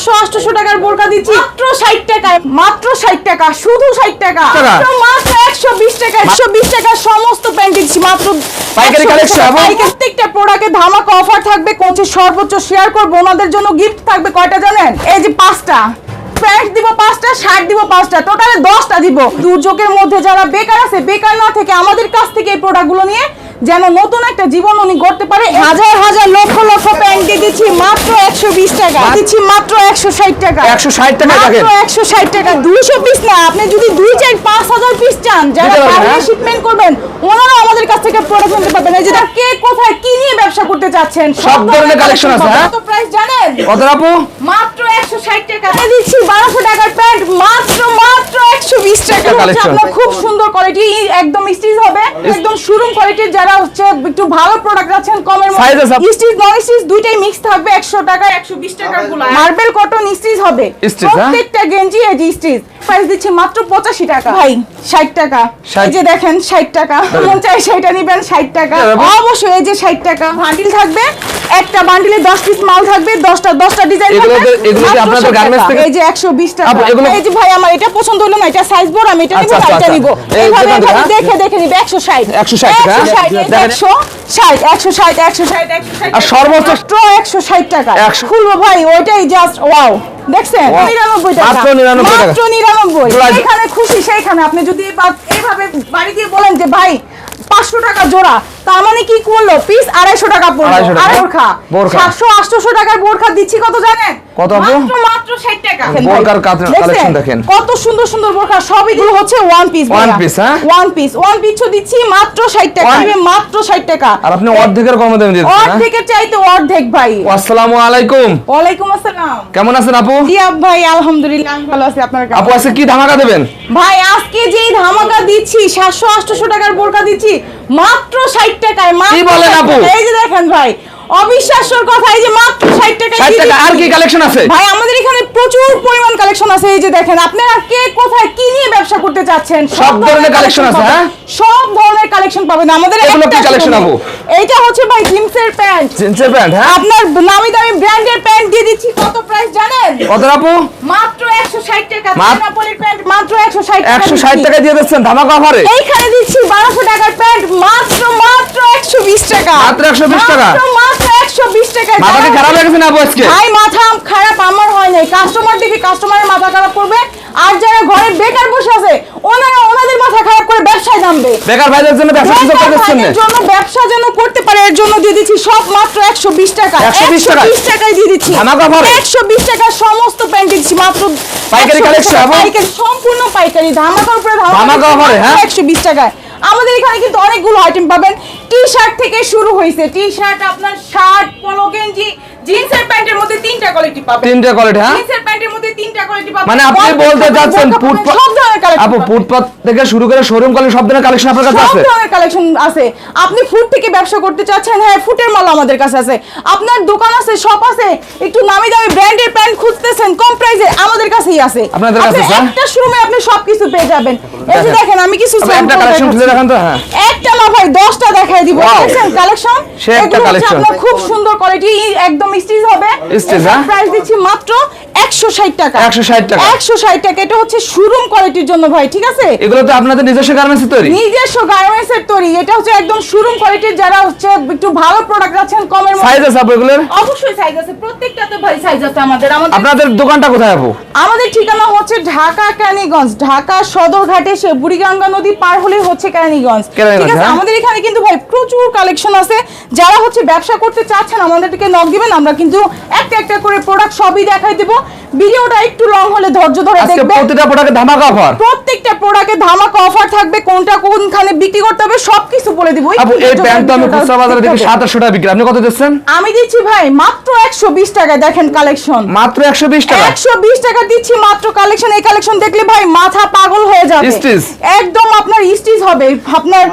একশো আটশো টাকার বোরকা দিচ্ছি। মাত্র ষাট টাকায় মাত্র ষাট টাকা শুধু ষাট টাকা? মাত্র একশো বিশ টাকা একশো বিশ টাকার সমস্ত প্যান্ট দিচ্ছি মাত্র পাইকারি 120 collection, টাকা। এবং- পাইকারি প্রত্যেকটা প্রোডাক্টে ধামাকা অফার থাকবে কোচে সর্বোচ্চ শেয়ার করব ওনাদের জন্য গিফট থাকবে কয়টা জানেন? এই যে পাঁচটা। প্যান্ট দিব পাঁচটা শার্ট দিব পাঁচটা টোটালে দশটা দিব। দুর্যোগের মধ্যে যারা বেকার আছে বেকার না থেকে আমাদের কাছ থেকে এই প্রোডাক্টগুলো নিয়ে যেন নতুন একটা জীবন উনি করতে পারে। হাজার হাজার লক্ষ লক্ষ প্যান্ট দিয়ে দিচ্ছি মাত্র একশো বিশ টাকা। দিচ্ছি মাত্র একশো ষাট টাকা। 160 টাকায় মাত্র একশো ষাট টাকা। দুইশো পিস না আপনি যদি দুই চার পাঁচ হাজার পিস চান যারা পারবেন, হ্যাঁ? শিপমেন্ট করবেন ওনারা আমাদের কাছ থেকে প্রোডাক্ট নিতে পারবেন। এই যে কে কোথায় কি নিয়ে ব্যবসা করতে চাচ্ছেন? সব ধরনের কালেকশন আছে, হ্যাঁ? কত প্রাইস জানেন? কত আপু মাত্র টাকা। আমি দিচ্ছি বারোশো টাকার প্যান্ট মাত্র মাত্র একশো বিশ টাকা। এটা হচ্ছে collection। আপনার খুব সুন্দর কোয়ালিটি একদম স্টিচ হবে একদম শোরুম কোয়ালিটির যারা হচ্ছে একটু ভালো প্রোডাক্ট আছেন কমের Size স্টিচ নন স্টিচ দুইটাই মিক্স থাকবে একশো টাকা একশো বিশ টাকারগুলো মার্বেল কটন স্টিচ হবে? প্রত্যেকটা গেঞ্জি এই স্টিচ প্রাইস দিচ্ছি মাত্র পঁচাশি টাকা। ভাই ষাট টাকা। এই যে দেখেন ষাট টাকা। মন চাই সেটা নিবেন ষাট টাকা। অবশ্যই এই যে ষাট টাকা। বান্ডিল থাকবে একটা বান্ডিলে দশ পিস মাল থাকবে দশটা দশটা ডিজাইন থাকবে আপনাদের 60 garments টাকা। থেকে- এই যে একশো বিশ টাকা এই যে ভাই আমার এটা পছন্দ হলো না এটা সাইজ বড় আমি এটা নিবো এটা। নিবো এই এইভাবে? দেখে দেখে নিবে একশো ষাট 160 টাকা, একশো ষাট দেখেন। একশো ষাট একশো ষাট একশো ষাট একশো ষাট আর সর্বোচ্চ মাত্র একশো ষাট টাকা খুলবো ভাই ওইটাই জাস্ট ওয়াও দেখছেন Wow. নিরানব্বই টাকা মাত্র 99 টাকা। মাত্র নিরানব্বই Right. যেখানে খুশি সেইখানে আপনি যদি এইভাবে বাড়ি দিয়ে বলেন যে ভাই পাঁচশো টাকা জোড়া তার মানে কি করল? পিস আড়াইশো টাকা পড়ল। আর বোরখা বোরখা। সাতশো আটশোশো টাকার বোরখা দিচ্ছি কত জানেন? কত মাত্র মাত্র ষাট টাকা। বোরখার কাত- দেখেন। কত সুন্দর সুন্দর বোরখা। সবই গুলো হচ্ছে ওয়ান পিস One piece, হ্যাঁ? ওয়ান পিস ওয়ান পিস দিচ্ছি মাত্র ষাট টাকা। মাত্র ষাট টাকা। আর আপনি অর্ধেকের কমে দামে দিচ্ছেন? অর্ধেকের চাইতে অর্ধেক ভাই। আসসালামু আলাইকুম। আসসালাম। কেমন আছেন আপু? জি আপ ভাই আলহামদুলিল্লাহ আমি ভালো আছি। আপনার আপু? আজকে কি ধামাকা দেবেন? ভাই আজকে যেই ধামাকা দিচ্ছি সাতশো আটশো টাকার বোরকা দিচ্ছি মাত্র ষাট টাকায় মাত্র কি বলেন আপু? এই যে দেখেন ভাই অবিশ্বাস্যর কথা এই যে মাত্র ষাট টাকা 60 টাকা আর কি কালেকশন আছে ভাই আমাদের এখানে প্রচুর পরিমাণ কালেকশন আছে এই যে দেখেন আপনারা কে কোথায় কি নিয়ে ব্যবসা করতে চাচ্ছেন সব ধরনের কালেকশন আছে, হ্যাঁ? সব ধরনের কালেকশন পাবেন আমাদের এগুলো একটা কি showroom-এ। আপু? এইটা হচ্ছে ভাই জিন্সের প্যান্ট জিন্সের প্যান্ট হ্যাঁ আপনার নামি দামি ব্র্যান্ডের প্যান্ট দিয়ে দিচ্ছি কত প্রাইস জানেন কত আপু মাত্র 160 টাকা মাত্র- চায়নাপলির প্যান্ট মাত্র 160 টাকা একশো ষাট দিচ্ছি। টাকা দিয়ে দিচ্ছেন ধামাকা অফারে? এইখানে দিচ্ছি 1200 টাকার প্যান্ট মাত্র মাত্র 120 টাকা। মাত্র 120 টাকা? মাত্র মাত্র 120 টাকা মাথা কি খারাপ লেগেছে না আপু আজকে? ভাই মাথা খারাপ আমার হয় নাই। কাস্টমার দেখে কাস্টমারের মাথা খারাপ করবে। আর যারা ঘরে বেকার বসে আছে ওনারা ওনাদের মাথা খারাপ করে ব্যবসায় নামবে বেকার ভাইদের জন্য ব্যবসা সুযোগ করে দিচ্ছেন ভাইদের জন্য ব্যবসা যেন করতে পারে এর জন্য দিয়ে দিচ্ছি সব মাত্র 120 টাকা 120 টাকা? 120 টাকায় দিয়ে দিচ্ছি ধামাকা offer? 120 টাকা সমস্ত প্যান্ট দিচ্ছি মাত্র পাইকারি 120 collection, এবং? পাইকারি সম্পূর্ণ পাইকারি ধামাকার উপরে ধামাকা offer, হ্যাঁ? 120 টাকায় আমাদের এখানে কিন্তু অনেকগুলো আইটেম পাবেন টি শার্ট থেকে শুরু হয়েছে টি শার্ট আপনার শার্ট পলো গেঞ্জি জিন্সের প্যান্টের মধ্যে তিনটা কোয়ালিটি পাবেন তিনটে কোয়ালিটি হ্যাঁ জিন্সের প্যান্টের মানে আপনি বলতে ফুটপাত সব কালেকশন আপু ফুটপাত থেকে শুরু করে শোরুম কলেজ সব ধরনের কালেকশন আপনার কাছে সব আছে ধরনের কালেকশন আছে আপনি ফুড থেকে ব্যবসা করতে চাচ্ছেন হ্যাঁ ফুটের মাল আমাদের কাছে আছে আপনার দোকান আছে শপ আছে একটু নামি দামি ব্র্যান্ডের প্যান্ট খুঁজতেছেন কম প্রাইসে আমাদের কাছেই আছে আপনাদের কাছে? একটা শোরুমে আপনি সবকিছু পেয়ে যাবেন এই যে দেখেন। দেখেন আমি কিছু একটা কালেকশন খুলে। দেখান তো হ্যাঁ একটা না ভাই দশটা দেখাই দিব. দেখছেন কালেকশন সে একটা collection। আপনার খুব সুন্দর কোয়ালিটি একদম স্টিচ হবে Stitch, হ্যাঁ? প্রাইস দিচ্ছি মাত্র 160 টাকা 160 টাকা। 160 টাকা এটা হচ্ছে শোরুম কোয়ালিটির জন্য ভাই ঠিক আছে? এগুলো তো আপনাদের নিজস্ব গার্মেন্টস তৈরি। নিজস্ব গার্মেন্টস এর তৈরি এটা হচ্ছে একদম শোরুম কোয়ালিটির যারা হচ্ছে একটু ভালো প্রোডাক্ট আছেন কমের মধ্যে সাইজ আছে এগুলোর? অবশ্যই সাইজ আছে প্রত্যেকটাতে ভাই সাইজ আছে আমাদের। আমাদের আপনাদের দোকানটা কোথায় আপু? আমাদের ঠিকানা হচ্ছে ঢাকা ক্যানিগঞ্জ ঢাকা সদরঘাটে সে বুড়িগঙ্গা নদী পার হলে হচ্ছে ক্যানিগঞ্জ ক্যানিগঞ্জ, ঠিক আছে? হ্যাঁ। আমাদের এখানে কিন্তু ভাই প্রচুর কালেকশন আছে। যারা হচ্ছে ব্যবসা করতে চাচ্ছেন আমাদেরকে নক দিবেন আমরা কিন্তু একটা একটা করে প্রোডাক্ট সবই দেখাই দেব। ভিডিওটা একটু লং হলে ধৈর্য ধরে আজকে দেখবেন। প্রতিটা প্রোডাক্টে ধামাকা অফার প্রোডাক্টে ধামাক অফার থাকবে কোনটা কোনখানে বিক্রি করতে হবে সবকিছু বলে দিব। আপু এই প্যান্ট তো আমি খুচরা বাজারে দেখি 700 টাকা বিক্রি। আপনি কত দিচ্ছেন? আমি দিচ্ছি ভাই মাত্র 120 টাকায় দেখেন কালেকশন মাত্র 120 টাকা? 120 টাকা দিচ্ছি মাত্র কালেকশন এই কালেকশন দেখলে ভাই মাথা পাগল হয়ে যাবে। স্টিচ? একদম আপনার স্টিচ হবে। আপনার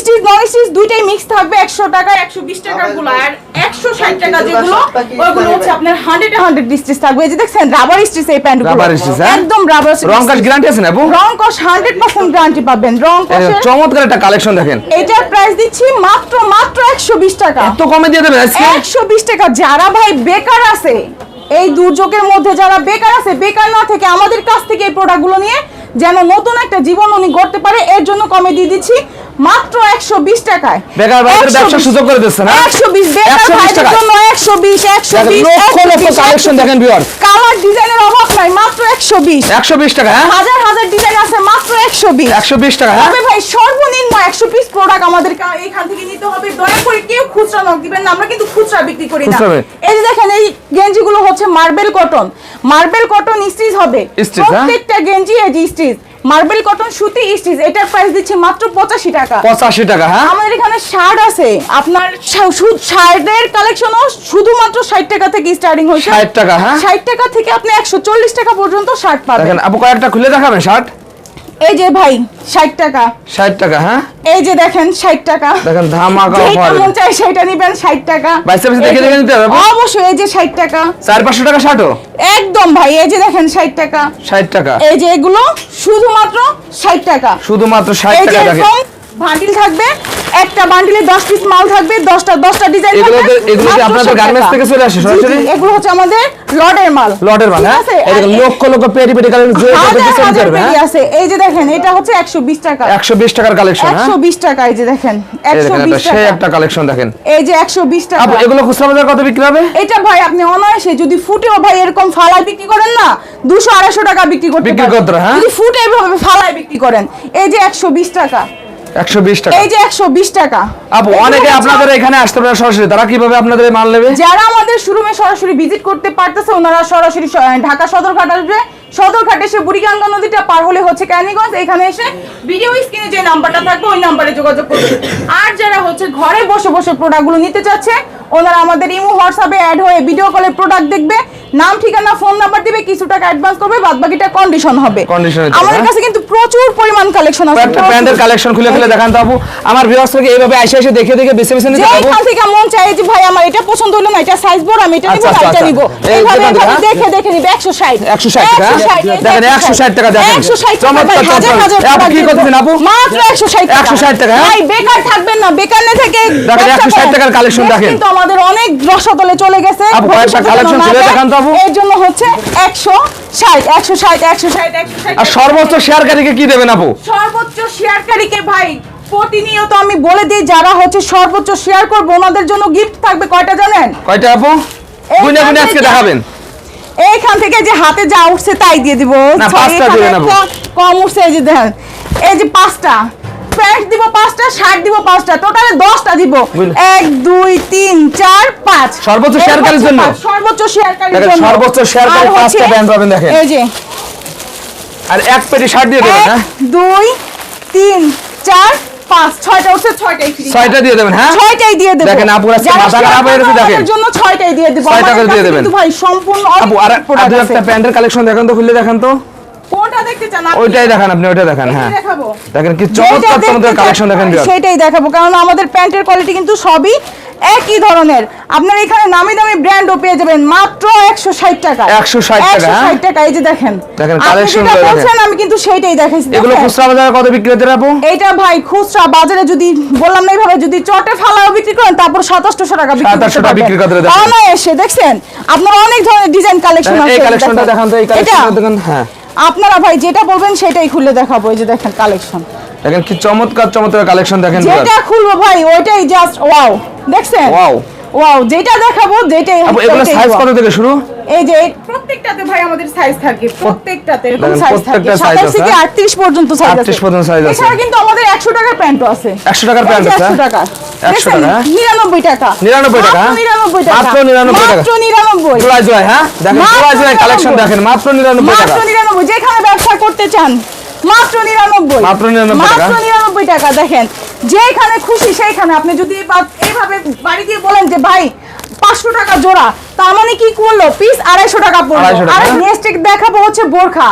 স্টিচ নন স্টিচ দুইটাই মিক্স থাকবে। 100 টাকা 120 টাকা গুলো আর 160 টাকা যেগুলো ওগুলো হচ্ছে আপনার 100 এ 100 স্টিচ থাকবে। এই যে দেখেন রাবার স্টিচ এই প্যান্টগুলো রাবার স্টিচ একদম রাবার রং কাজ গ্যারান্টি আছে না রং কাজ 100% গ্যারান্টি পাবেন। রং কষে চমৎকার একটা কালেকশন দেখেন। এটার প্রাইস দিচ্ছি মাত্র মাত্র 120 টাকা। এত কমে দিয়ে দেবেন 120 টাকা। যারা ভাই বেকার আছে এই দুর্যোগের মধ্যে যারা বেকার আছে বেকার না থেকে আমাদের কাছ থেকে এই প্রোডাক্টগুলো নিয়ে যেন নতুন একটা জীবন উনি গড়তে পারে এর জন্য কমে দিয়ে দিচ্ছি মাত্র 120 টাকায়। বেকার ভাইদের ব্যবসা সুযোগ করে দিচ্ছেন 120 বেকার ভাইদের জন্য 120 120 কালেকশন দেখেন ভিউয়ার কালার ডিজাইনের অভাব নাই মাত্র 120 120 টাকা হ্যাঁ? হাজার একশো বিশ। একশো বিশ টাকা তবে ভাই সর্বনিম্ন একশো পিস প্রোডাক্ট আমাদের এখান থেকে নিতে হবে। দয়া করে কেউ খুচরা নক দিবেন না আমরা কিন্তু খুচরা বিক্রি করি না। এই যে দেখেন এই গেঞ্জিগুলো হচ্ছে marble cotton marble cotton stitch হবে। হ্যাঁ? প্রত্যেকটা গেঞ্জি এই যে স্টিচ মার্বেল কটন সুতি স্টিচ এটার প্রাইস দিচ্ছি মাত্র পঁচাশি টাকা। পঁচাশি টাকা হ্যাঁ? আমাদের এখানে শার্ট আছে। আপনার শার্টের কালেকশনও শুধুমাত্র ষাট টাকা থেকে স্টার্টিং হয়েছে। 60 টাকা, হ্যাঁ? ষাট টাকা থেকে আপনি একশো চল্লিশ টাকা পর্যন্ত শার্ট পাবেন। দেখেন আপু কয়েকটা খুলে দেখাবেন শার্ট এই যে ভাই ষাট টাকা। ষাট টাকা হ্যাঁ? এই যে দেখেন ষাট টাকা। দেখেন ধামাকা অফার মন চাই সেটা নিবেন ষাট টাকা। বাইসে বাইসে দেখে দেখে নিতে হবে? অবশ্যই এই যে ষাট টাকা। চার পাঁচশো টাকা শার্টও একদম ভাই এই যে দেখেন ষাট টাকা। ষাট টাকা? এই যে এগুলো শুধুমাত্র ষাট টাকা। শুধুমাত্র ষাট এই যে টাকা দেখেন। এরকম থাকবে একটা বান্ডিলে দশ পিস মাল থাকবে দশটা দশটা ডিজাইন এগুলো এগুলো কি আপনাদের 60 garments টাকা। থেকে চলে আসে সরাসরি? এগুলো হচ্ছে আমাদের লটের মাল। লটের মাল হ্যাঁ? দেখেন লক্ষ লক্ষ পেরি পেরি কালেকশন হাজার ডিসকাউন্ট হাজার করবে পেরি হ্যাঁ আছে। এই যে দেখেন এটা হচ্ছে একশো বিশ টাকা। একশো বিশ টাকার কালেকশন হ্যাঁ? একশো বিশ টাকা এই যে দেখেন এই একশো দেখেন বিশ এটা সেই টাকা। একটা কালেকশন দেখেন। এই যে একশো বিশ টাকা। আপু এগুলো খুচরা বাজার কত বিক্রি হবে? এটা ভাই আপনি অনায়াসে যদি ফুটেও ভাই এরকম ফালাই বিক্রি করেন না দুশো আড়াইশো টাকা বিক্রি করতে বিক্রি। করতে হয়, হ্যাঁ? যদি ফুটে এভাবে ফালাই বিক্রি করেন এই যে একশো বিশ টাকা। একশো বিশ টাকা। এই যে একশো বিশ টাকা। আপু অনেকে আপনাদের এখানে আসতে পারে সরাসরি। তারা কীভাবে আপনাদের মাল নেবে? যারা আমাদের শোরুমে সরাসরি ভিজিট করতে পারতেছে ওনারা সরাসরি ঢাকা সদরঘাট আসবে। সদরঘাট এসে বুড়িগঙ্গা নদীটা পার হলে হচ্ছে ক্যানিগঞ্জ। এখানে এসে ভিডিও স্ক্রিনে যে নাম্বারটা থাকবে ওই নাম্বারে যোগাযোগ করবে। আর যারা হচ্ছে ঘরে বসে বসে প্রোডাক্টগুলো নিতে চাচ্ছে ওনারা আমাদের ইমো হোয়াটসঅ্যাপে অ্যাড হয়ে ভিডিও কলে প্রোডাক্ট দেখবে। নাম ঠিকানা ফোন নাম্বার দিবে কিছু টাকা অ্যাডভান্স করবে বাদ বাকিটা কন্ডিশন হবে আমাদের হ্যাঁ? কাছে কিন্তু প্রচুর পরিমাণ কালেকশন আছে প্যান্টের কালেকশন খুলে খুলে দেখান তো আপু আমার ভিউয়ার্স থেকে এইভাবে আইসে এসে দেখে দেখে বেছে বেছে নিতে পারব যেখান থেকে মন চাই যে ভাই আমার এটা পছন্দ হলো না এটা সাইজ বড় আমি এটা নিব আচ্ছা, আচ্ছা, এটা আচ্ছা। নিব এইভাবে এইভাবে হ্যাঁ? দেখে দেখে নিবে 160 160 টাকা? দেখেন, 160 টাকা দেখেন। 160 টাকা হাজার হাজার টাকা কি করতেছেন, আপু? মাত্র 160 টাকা 160 টাকা, হ্যাঁ? ভাই বেকার থাকবেন না বেকার না থেকে দেখেন, 160 টাকার দেশ দেখেন। কিন্তু আমাদের অনেক রসতলে চলে গেছে আপু, কয়েকটা collection খুলে দেখান তো, আপু। এর জন্য হচ্ছে 160 160 160 160 আর সর্বোচ্চ শেয়ারকারীকে কি দেবেন আপু? সর্বোচ্চ শেয়ারকারীকে ভাই প্রতিনিয়ত আমি বলে দিই যারা হচ্ছে সর্বোচ্চ শেয়ার করব ওনাদের জন্য গিফট থাকবে কয়টা জানেন? কয়টা আপু? গুনে গুনে আজকে দেখাবেন। এইখান থেকে যে হাতে যা উঠছে তাই দিয়ে দিব। কম উঠছে এই যে দেখেন এই যে পাঁচটা। প্যান্ট দিব পাঁচটা শার্ট দিব পাঁচটা টোটালে দশটা দিব। এক দুই তিন চার পাঁচ। সর্বোচ্চ শেয়ারকারীর জন্য? সর্বোচ্চ শেয়ারকারীর জন্য। সর্বোচ্চ শেয়ারকারী পাঁচটা ব্যান্ড পাবেন দেখেন। এই যে। আর এক পেটি শার্ট দিয়ে দেবেন হ্যাঁ? দুই তিন চার পাঁচ। ছয়টা উঠছে ছয়টাই ছয়টা দিয়ে দেবেন হ্যাঁ? ছয়টাই দিয়ে দেবো। দেখেন, আপুর আজকে মাথা খারাপ হয়ে গেছে, দেখেন। ওদের জন্য ছয়টাই দিয়ে দেবো। ছয়টা করে দিয়ে কাছে দেবেন। কিন্তু ভাই সম্পূর্ণ আপু আর। একটা প্যান্টের কালেকশন দেখেন তো খুলে দেখান তো। কোনটা দেখতে চান ওইটাই দেখান আপনি ওইটা দেখান হ্যাঁ। দেখেন কি চমৎকার চমৎকার কালেকশন দেখেন সেটাই দেখাবো কারণ আমাদের প্যান্টের কোয়ালিটি কিন্তু সবই একই ধরনের। আপনার এখানে নামি দামি ব্র্যান্ডও পেয়ে যাবেন মাত্র একশো ষাট টাকা। 160 টাকা, হ্যাঁ? টাকা এই যে দেখেন। দেখেন। বলছেন আমি কিন্তু দেখাইছি এগুলো খুচরা বাজারে কত বিক্রি হতে এইটা ভাই খুচরা বাজারে যদি বললাম না এইভাবে যদি চটে ফালাও বিক্রি করেন তারপর সাতাশশো টাকা বিক্রি 2700 টাকা বিক্রি করতে দেখেন। অনায়াসে দেখছেন? আপনার অনেক ধরনের ডিজাইন কালেকশন দেখেন, আছে এই কালেকশনটা দেখান। তো এই কালেকশনটা দেখেন হ্যাঁ। আপনারা ভাই যেটা বলবেন সেটাই খুলে দেখাবো এই যে দেখেন কালেকশন দেখেন কি চমৎকার চমৎকার কালেকশন দেখেন। যেটা খুলবো ভাই ওইটাই জাস্ট ওয়াও দেখছেন Wow. ওয়াও যেটা দেখাবো যেটাই এগুলো সাইজ কত থেকে শুরু? এই যে প্রত্যেকটাতে ভাই আমাদের সাইজ থাকে প্রত্যেকটাতে এরকম সাইজ থাকে প্রত্যেকটা size 27 আছে, থেকে হ্যাঁ? 38 পর্যন্ত সাইজ আছে। 38 পর্যন্ত size আছে। এছাড়া কিন্তু আমাদের 100 টাকার প্যান্টও আছে। 100 টাকার প্যান্ট আছে, 100 হ্যাঁ? টাকা। 100 টাকা, হ্যাঁ? 99 টাকা। 99 টাকা, হ্যাঁ? 99 টাকা। মাত্র 99 টাকা। মাত্র 99 জুলাই জুলাই হ্যাঁ? দেখেন জুলাই জুলাই কালেকশন দেখেন মাত্র 99 টাকা। মাত্র 99 যেখানে ব্যবসা করতে চান মাত্র 99 মাত্র 99 টাকা মাত্র টাকা। 99 টাকা দেখেন। যেখানে খুশি সেইখানে। আপনি যদি বা- এইভাবে বাড়ি দিয়ে বলেন যে ভাই পাঁচশো টাকা জোড়া। তার মানে কি করল? পিস আড়াইশো টাকা পড়ল। আর নেক্সট দেখাবো হচ্ছে বোরখা।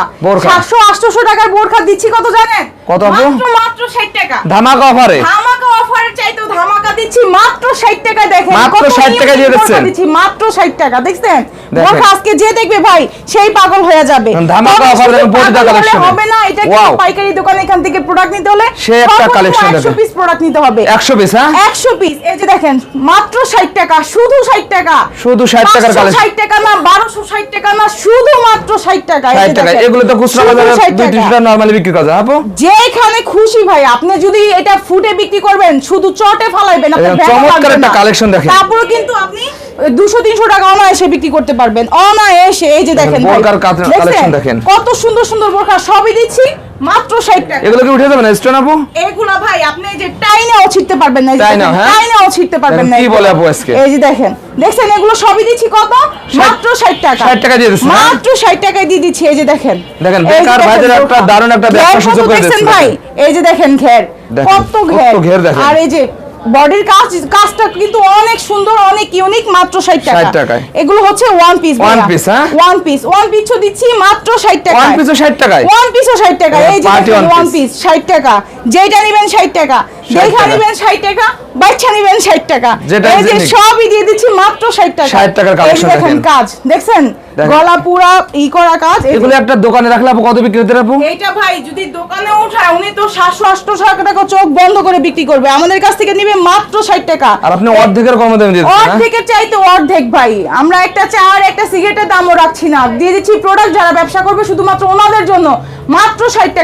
সাতশো আটশোশো টাকার বোরখা দিচ্ছি কত জানেন? কত মাত্র মাত্র ষাট টাকা। ধামাকা অফারে ধামাকা অফারের চাইতেও ধামাকা দিচ্ছি মাত্র 60 টাকা দেখেন মাত্র 60 টাকা দিয়ে বোরখা দিচ্ছেন। দিচ্ছি মাত্র 60 টাকা দেখছেন দেখেন। বোরখা আজকে যে দেখবে ভাই সেই পাগল হয়ে যাবে ধামাকা তবে offer শুধু দেখেন, প্রতিটা পাগল হলে collection এ। হবে না এটা Wow। পাইকারি দোকানে এখান থেকে প্রোডাক্ট নিতে হলে সে একটা সর্বনিম্ন collection 100 পিস প্রোডাক্ট নিতে হবে একশো পিস হ্যাঁ একশো পিস এই যে দেখেন মাত্র ষাট টাকা শুধু ষাট টাকা শুধু 60 টাকার collection। ষাট টাকা না বারোশো ষাট টাকা না শুধু মাত্র ষাট টাকা এই যে ষাট টাকা দেখেন। এগুলো তো খুচরা বাজারে 60 টাকা। নর্মালি বিক্রি করা যায় আপু যেখানে খুশি ভাই আপনি যদি এটা ফুটে বিক্রি করবেন শুধু চটে ফালাইবেন চমৎকার একটা না। collection দেখেন। তারপরেও কিন্তু আপনি টাকা অনায়াসে বিক্রি করতে পারবেন অনায়াসে এই যে দেখেন বোরকার দেখছেন? দেখেন। কত সুন্দর সুন্দর বোরখা সবই দিচ্ছি মাত্র ষাট টাকা এগুলো কি উঠে যাবে না স্টোন আপু এগুলা ভাই আপনি এই যে টাইনেও ছিটতে পারবেন না টাইনেও, হ্যাঁ? টাইনেও ছিটতে পারবেন না কি বলে আপু আজকে? এই যে দেখেন দেখছেন এগুলো সবই দিচ্ছি কত মাত্র 60 টাকা 60 টাকা দিয়ে দিচ্ছেন, হ্যাঁ? মাত্র 60 টাকায় দিয়ে দিচ্ছি এই যে দেখেন দেখেন, বেকার ভাইদের একটা দারুণ একটা ব্যবসা সুযোগ করে দেখছেন ভাই এই যে দেখেন ঘের কত ঘের আর এই যে বডির কাজ কাজটা কিন্তু অনেক সুন্দর অনেক ইউনিক মাত্র 60 টাকা। 60 টাকায়। এগুলো হচ্ছে ওয়ান পিস ওয়ান পিস হ্যাঁ? ওয়ান পিস ওয়ান পিস তো দিচ্ছি মাত্র 60 টাকা ওয়ান পিসও ষাট টাকা ওয়ান পিসও 60 টাকা এই যে ওয়ান পিস 60 টাকা। যেটা নেবেন 60 টাকা। 60 দেখা নেবেন 60 টাকা। বাচ্চা নেবেন 60 টাকা। এই যে যে সবই দিয়ে দিচ্ছি মাত্র 60 টাকা। 60 টাকার এই দেখেন দেখেন। কাজ দেখছেন? গলা পুরা ই করা কাজ এগুলো একটা দোকানে রাখলে আপু কত বিক্রি হতে আপু? এইটা ভাই যদি দোকানে উঠায় উনি তো সাতশো আটশো টাকা চোখ বন্ধ করে বিক্রি করবে। আমাদের কাছ থেকে নিবে মাত্র ষাট টাকা। আর আপনি অর্ধেকের কম দামে দিয়ে দিচ্ছেন হ্যাঁ? অর্ধেকের চাইতে অর্ধেক ভাই। আমরা একটা চা আর একটা সিগারেটের দামও রাখছি না। দিয়ে দিচ্ছি প্রোডাক্ট যারা ব্যবসা করবে শুধুমাত্র ওনাদের জন্য। মাত্র ষাট টাকা।